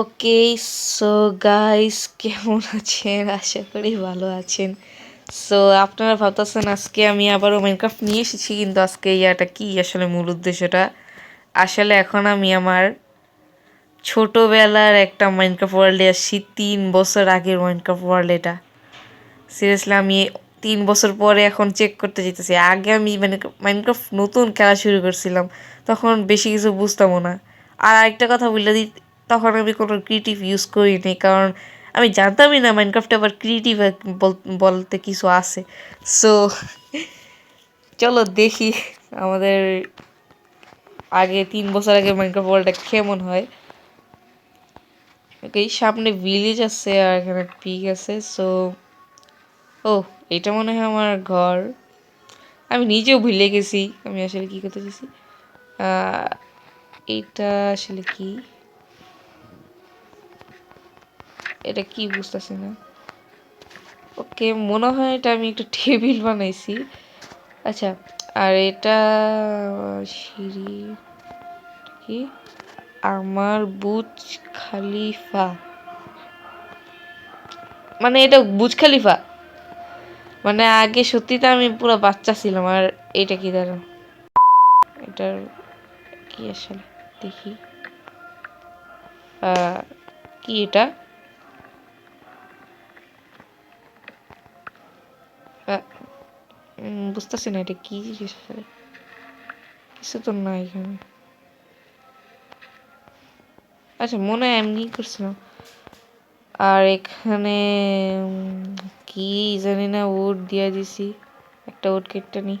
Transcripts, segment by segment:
Okay so guys কেমন আছেন? আশা করি ভালো আছেন। সো আপনারা ভাবতেছেন আজকে আমি আবারও মাইনক্রাফট নিয়ে এসেছি, কিন্তু আজকে ইয়াটা কি? আসলে মূল উদ্দেশ্যটা? আসলে এখন আমি আমার ছোটোবেলার একটা মাইনক্রাফট ওয়ার্ল্ডে আসছি, তিন বছর আগের মাইনক্রাফট ওয়ার্ল্ড এটা। সিরিয়াসলি আমি তিন বছর পরে এখন চেক করতে যেতেছি। আগে আমি মানে মাইনক্রাফট নতুন খেলা শুরু করছিলাম, তখন বেশি কিছু বুঝতামও না। আর আরেকটা কথা বললে দিই তখন আমি কোনো ক্রিয়েটিভ ইউজ করিনি, কারণ আমি জানতামই না মাইনক্রাফটে আবার ক্রিয়েটিভ বলতে কিছু আছে। সো চলো দেখি আমাদের আগে তিন বছর আগে মাইনক্রাফট ওয়ার্ল্ডটা কেমন হয়। এই সামনে ভিলেজ আছে আর এখানে পিক আছে সো ও, এটা মনে হয় আমার ঘর। আমি নিজেও ভুলে গেছি, আমি আসলে কী করতে চাইছি? এটা আসলে কি? এটা কি বুঝতেছি না। ওকে, মনে হয় এটা আমি একটা টেবিল বানাইছি। আচ্ছা আর এটা সিঁড়ি কি? আমার বুজ খালিফা। মানে এটা বুজ খালিফা? মানে আগে সত্যিটা আমি পুরো বাচ্চা ছিলাম, আর এটা কি দাঁড়ান এটার কি আসলে? দেখি। কি এটা? বুঝতেছি না এটা কি কিছু তো না এখানে। আচ্ছা মনে হয় এমনি করছিলাম। আর এখানে, কি জানি না উড দিয়ে দিছি। একটা উড কেটটা নি।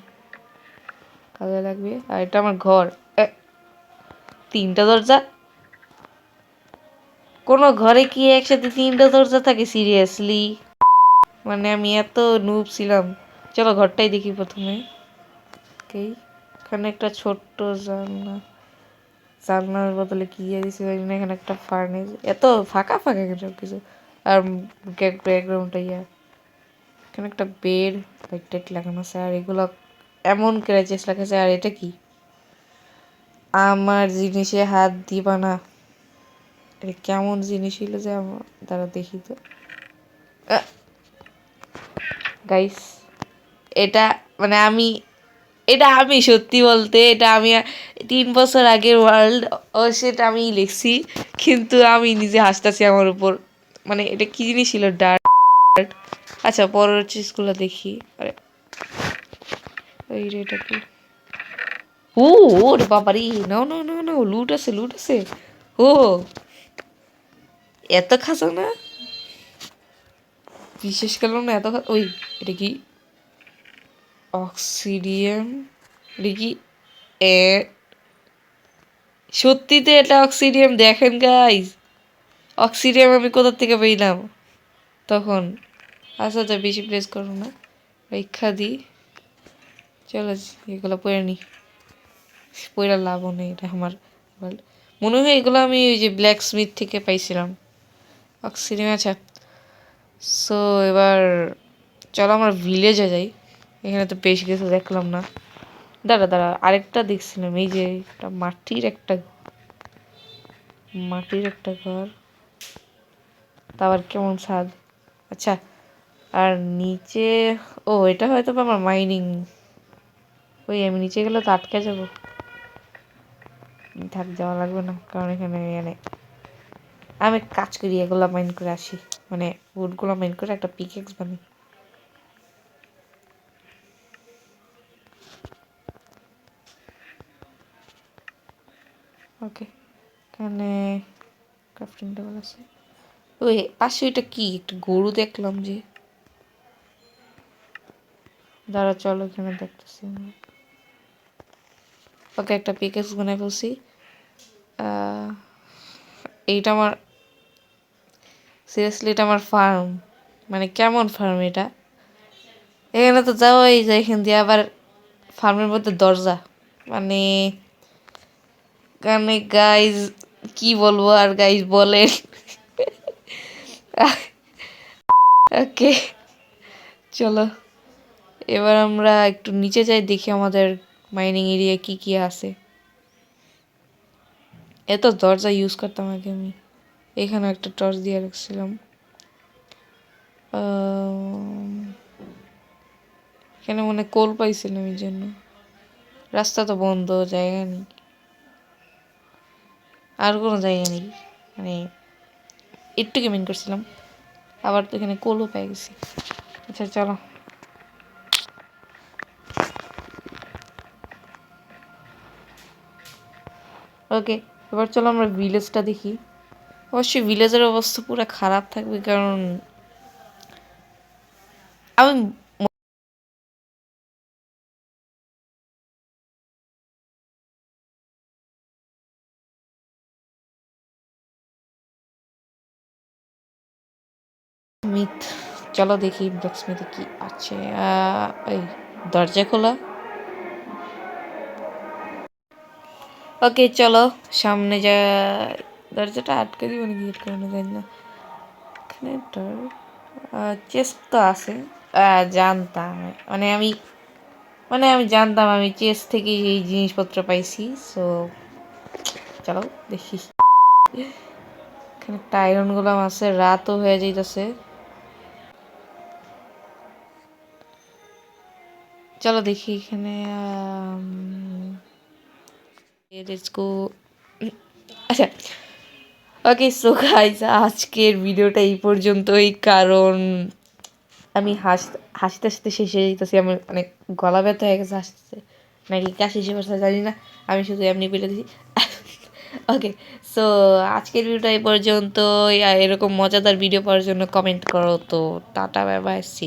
কাজে লাগবে। আর এটা আমার ঘর। তিনটা দরজা? কোনো ঘরে কি একসাথে তিনটা দরজা থাকে? সিরিয়াসলি মানে আমি এত নুব ছিলাম। চলো ঘরটাই দেখি প্রথমে। ওকেই এখানে একটা ছোট্ট জানলা। জানলার বদলে কি দিয়েছে জানি না, এখানে একটা ফার্নেস এত ফাঁকা ফাঁকা কেন সব কিছু আর ব্যাকগ্রাউন্ডটা ইয়া। এখানে একটা বেড লাইট টাইট লাগানো আছে। আর এগুলো এমন ক্র্যাচেস লাগাছে। আর এটা কি? আমার জিনিসে হাত দিবা না। এটা কেমন জিনিস ছিল যে আমার দ্বারা দেখি তো। গাইস এটা মানে আমি, এটা আমি সত্যি বলতে, এটা আমি তিন বছর আগের ওয়ার্ল্ড ও সেটা আমি লিখছি, কিন্তু আমি নিজে হাসতেছি আমার উপর। মানে এটা কী জিনিস ছিল? ডার্ট আচ্ছা পরের চিজগুলো দেখি। আরে এটা কি? ও, ওরে বাবারি, নাও নাও নাও নাও লুট আছে লুট আছে। ও, এত খাসা না? বিশেষ না, এত ওই, এটা কি? অক্সিডিয়াম কি সত্যিতে এটা অক্সিডিয়াম, দেখেন গাইজ অক্সিডিয়াম আমি কোথা থেকে পেলাম? তখন। আচ্ছা আচ্ছা বেশি প্লেস করো না। রেখা দিই চলো, এগুলো পরে নি। পয়লা লাভও নেই, এটা আমার। মনে হয় এগুলো আমি ওই যে ব্ল্যাক স্মিথ থেকে পাইছিলাম। অক্সিডিয়াম আচ্ছা সো এবার চলো আমরা ভিলেজে যাই। এখানে তো বেশ কিছু দেখলাম না। দাঁড়া দাঁড়া, আরেকটা দেখছিলাম, এই যে একটা মাটির একটা মাটির একটা ঘর। তারপর কেমন স্বাদ আচ্ছা আর নিচে, ও, এটা হয়তো আমার মাইনিং ওই আমি নিচে গেলে তো আটকে যাব। থাক, যাওয়া লাগবে না, কারণ এখানে মানে আমি কাজ করি, এগুলো মাইন করে আসি। মানে উডগুলো মাইন করে একটা পিকেক্স বানাই। ওকে এখানে ক্রাফটিং টেবিল আছে। ওই পাশে ওইটা কি? একটা গরু দেখলাম যে। দাঁড়া চলো এখানে দেখতেছি ওকে একটা পিকেক্স বানাই ফেলছি। এইটা আমার সিরিয়াসলি এটা আমার ফার্ম মানে কেমন ফার্ম এটা? এখানে তো যাওয়াই যায় এখান দিয়ে আবার ফার্মের মধ্যে দরজা। মানে কারণে গাইজ কি বলব আর গাইজ বলেন? ওকে চলো। এবার আমরা একটু নিচে যাই, দেখি আমাদের মাইনিং এরিয়া কি কি আছে। এত দরজা ইউজ করতাম আগে আমি। এখানে একটা টর্চ দিয়ে রাখছিলাম। এখানে মনে কোল পাইছিলাম এই জন্য। রাস্তা তো বন্ধ, জায়গা নেই। আর কোনো জায়গা নেই। মানে একটু গেমিং করছিলাম। আবার তো এখানে কোলও পেয়ে গেছি। আচ্ছা চলো। ওকে, এবার চলো আমরা ভিলেজটা দেখি। অবশ্যই ভিলেজের অবস্থা পুরো খারাপ থাকবে, কারণ আমি মিথ চলো দেখি ব্ল্যাকস্মিথে কি আছে। এই দরজা খোলা। ওকে, চলো, সামনে যা দরজাটা আটকে দিব নাকি গেট করানো যায় না। এখানে চেস্ট তো আছে। জানতাম। মানে আমি মানে আমি জানতাম আমি চেস থেকে এই জিনিসপত্র পাইছি সো চলো, দেখি। এখানে একটা আয়রন আছে, রাতও হয়ে যাইতেছে। চলো দেখি এখানে লেটস গো আচ্ছা ওকে সো গাইজ আজকের ভিডিওটা এই পর্যন্তই, কারণ আমি হাস, হাসতে হাসতে শেষ যেতেছি আমার মানে গলা ব্যথা হয়ে গেছে হাসতেছে নাকি কাশি এসে পড়ছে জানি না, আমি শুধু এমনি বলে দিছি। ওকে সো আজকের ভিডিওটা এই পর্যন্ত এরকম মজাদার ভিডিও পাওয়ার জন্য কমেন্ট করো তো। Tata bye bye C